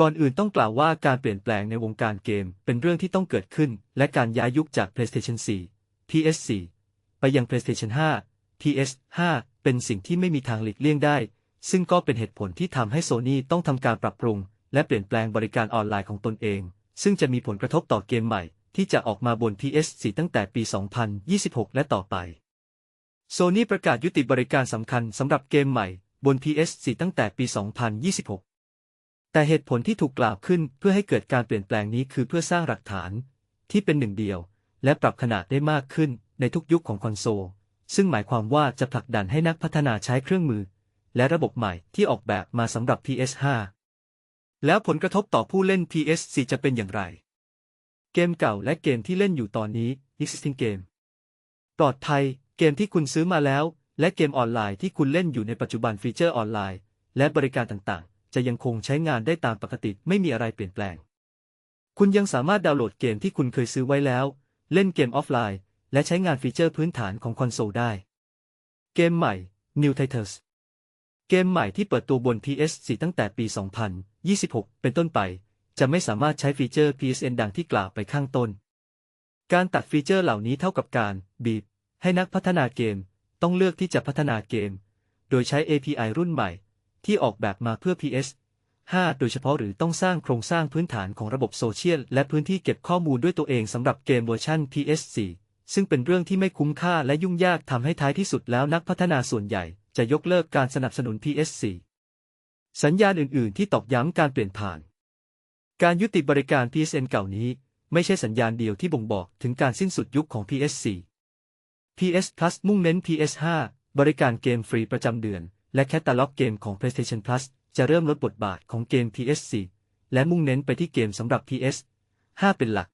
ก่อนอื่นต้องกล่าวว่าการเปลี่ยนแปลงในวงการเกมเป็นเรื่องที่ต้องเกิดขึ้น และการย้ายยุคจาก PlayStation 4 PS4 ไปยัง PlayStation 5 PS5 เป็นสิ่งที่ไม่มีทางหลีกเลี่ยงได้ ซึ่งก็เป็นเหตุผลที่ทำให้โซ n y ต้องทำการปรับปรุง และเปลี่ยนแปลงบริการออนไลน์ของตนเอง ซึ่งจะมีผลกระทบต่อเกมใหม่ ที่จะออกมาบน PS4 ตั้งแต่ปี 2026 และต่อไปโซ n y ประกาศยุติบริการสำคัญสำหรับเกมใหม่บน PS4 ตั้งแต่ปี 2026 แต่เหตุผลที่ถูกกล่าวขึ้นเพื่อให้เกิดการเปลี่ยนแปลงนี้คือเพื่อสร้างหลักฐาน ที่เป็นหนึ่งเดียว และปรับขนาดได้มากขึ้นในทุกยุคของคอนโซล ซึ่งหมายความว่าจะผลักดันให้นักพัฒนาใช้เครื่องมือ และระบบใหม่ที่ออกแบบมาสำหรับ PS5 แล้วผลกระทบต่อผู้เล่น PS4 จะเป็นอย่างไร เกมเก่าและเกมที่เล่นอยู่ตอนนี้ existing game ปลอดภัย เกมที่คุณซื้อมาแล้ว และเกมออนไลน์ที่คุณเล่นอยู่ในปัจจุบันฟีเจอร์ออนไลน์ และบริการต่าง จะยังคงใช้งานได้ตามปกติไม่มีอะไรเปลี่ยนแปลง คุณยังสามารถดาวน์โหลดเกมที่คุณเคยซื้อไว้แล้ว เล่นเกมออฟไลน์ และใช้งานฟีเจอร์พื้นฐานของคอนโซลได้ เกมใหม่ New Titles เกมใหม่ที่เปิดตัวบน PS4 ตั้งแต่ปี 2026 เป็นต้นไป จะไม่สามารถใช้ฟีเจอร์ PSN ดังที่กล่าวไปข้างต้น การตัดฟีเจอร์เหล่านี้เท่ากับการบีบให้นักพัฒนาเกมต้องเลือกที่จะพัฒนาเกม โดยใช้ API รุ่นใหม่ ที่ออกแบบมาเพื่อ PS 5 โดยเฉพาะหรือต้องสร้างโครงสร้างพื้นฐานของระบบโซเชียลและพื้นที่เก็บข้อมูลด้วยตัวเองสำหรับเกมเวอร์ชัน PS4 ซึ่งเป็นเรื่องที่ไม่คุ้มค่าและยุ่งยากทำให้ท้ายที่สุดแล้วนักพัฒนาส่วนใหญ่ จะยกเลิกการสนับสนุน PS4 สัญญาณอื่น ๆ ที่ตอกย้ำการเปลี่ยนผ่าน การยุติบริการ PSN เก่านี้ ไม่ใช่สัญญาณเดียวที่บ่งบอกถึงการสิ้นสุดยุคของ PS4 PS Plus มุ่งเน้น PS5 บริการเกมฟรีประจำเดือน และแคตตาล็อกเกมของ PlayStation Plus จะเริ่มลดบทบาทของเกม PS4 และมุ่งเน้นไปที่เกมสำหรับ PS5 เป็นหลัก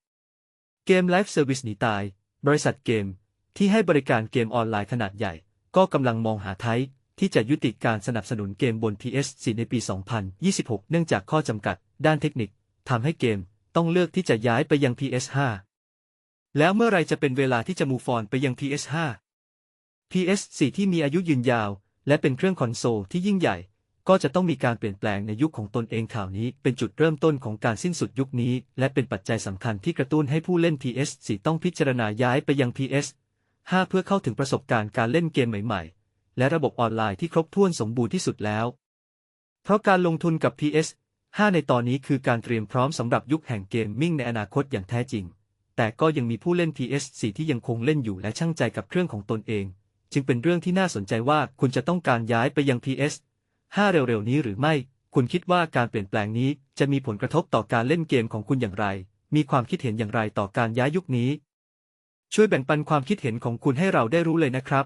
เกม Live Service หนีตาย บริษัทเกม ที่ให้บริการเกมออนไลน์ขนาดใหญ่ ก็กำลังมองหาไทป์ที่จะยุติการสนับสนุนเกมบน PS4 ในปี 2026 เนื่องจากข้อจำกัด ด้านเทคนิคทำให้เกมต้องเลือกที่จะย้ายไปยัง PS5 แล้วเมื่อไรจะเป็นเวลาที่จะมูฟอนไปยัง PS5 PS4 ที่มีอายุยืนยาว และเป็นเครื่องคอนโซลที่ยิ่งใหญ่ ก็จะต้องมีการเปลี่ยนแปลงในยุคของตนเองข่าวนี้ เป็นจุดเริ่มต้นของการสิ้นสุดยุคนี้ และเป็นปัจจัยสำคัญที่กระตุ้นให้ผู้เล่น PS4 ต้องพิจารณาย้ายไปยัง PS5 เพื่อเข้าถึงประสบการณ์การเล่นเกมใหม่ๆ และระบบออนไลน์ที่ครบถ้วนสมบูรณ์ที่สุดแล้ว เพราะการลงทุนกับ PS5 ในตอนนี้คือการเตรียมพร้อมสำหรับยุคแห่งเกมมิ่งในอนาคตอย่างแท้จริงแต่ก็ยังมีผู้เล่น PS4 ที่ยังคงเล่นอยู่และช่างใจกับเครื่องของตนเอง จึงเป็นเรื่องที่น่าสนใจว่าคุณจะต้องการย้ายไปยัง PS5 เร็วๆ นี้หรือไม่ คุณคิดว่าการเปลี่ยนแปลงนี้จะมีผลกระทบต่อการเล่นเกมของคุณอย่างไร มีความคิดเห็นอย่างไรต่อการย้ายยุคนี้ ช่วยแบ่งปันความคิดเห็นของคุณให้เราได้รู้เลยนะครับ